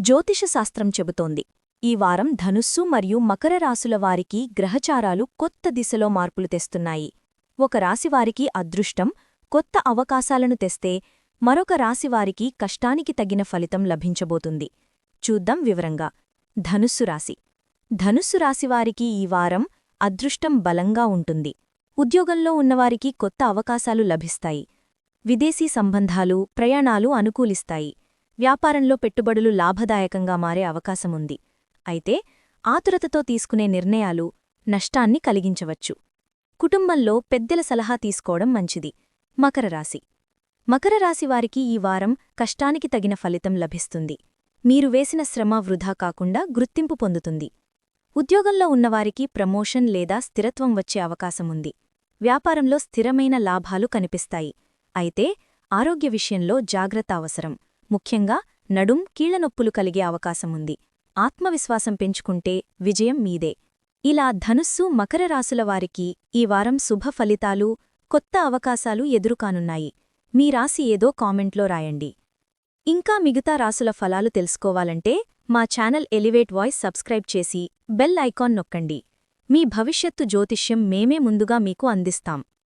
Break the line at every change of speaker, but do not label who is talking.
జ్యోతిషశాస్త్రం చెబుతోంది. ఈ వారం ధనుస్సు మరియు మకర రాశుల వారికి గ్రహచారాలు కొత్త దిశలో మార్పులు తెస్తున్నాయి. ఒక రాశివారికి అదృష్టం కొత్త అవకాశాలను తెస్తే మరొక రాశివారికి కష్టానికి తగిన ఫలితం లభించబోతుంది. చూద్దాం వివరంగా. ధనుస్సు రాశి. ధనుస్సు రాశివారికి ఈ వారం అదృష్టం బలంగా ఉంటుంది. ఉద్యోగంలో ఉన్నవారికి కొత్త అవకాశాలు లభిస్తాయి. విదేశీ సంబంధాలు ప్రయాణాలు అనుకూలిస్తాయి. వ్యాపారంలో పెట్టుబడులు లాభదాయకంగా మారే అవకాశముంది. అయితే ఆతురతతో తీసుకునే నిర్ణయాలు నష్టాన్ని కలిగించవచ్చు. కుటుంబంలో పెద్దల సలహా తీసుకోవడం మంచిది. మకర రాశి. మకర రాశి వారికి ఈ వారం కష్టానికి తగిన ఫలితం లభిస్తుంది. మీరు వేసిన శ్రమ వృధా కాకుండా గుర్తింపు పొందుతుంది. ఉద్యోగంలో ఉన్నవారికి ప్రమోషన్ లేదా స్థిరత్వం వచ్చే అవకాశముంది. వ్యాపారంలో స్థిరమైన లాభాలు కనిపిస్తాయి. అయితే ఆరోగ్య విషయంలో జాగ్రత్త అవసరం. ముఖ్యంగా నడుం కీళ్ళనొప్పులు కలిగే అవకాశముంది. ఆత్మవిశ్వాసం పెంచుకుంటే విజయం మీదే. ఇలా ధనుస్సు మకర రాసుల వారికి ఈ వారం శుభ ఫలితాలు కొత్త అవకాశాలు ఎదురుకానున్నాయి. మీ రాశి ఏదో కామెంట్లో రాయండి. ఇంకా మిగతా రాసుల ఫలాలు తెలుసుకోవాలంటే మా ఛానల్ ఎలివేట్ వాయిస్ సబ్స్క్రైబ్ చేసి బెల్ ఐకాన్ నొక్కండి. మీ భవిష్యత్తు జ్యోతిష్యం మేమే ముందుగా మీకు అందిస్తాం.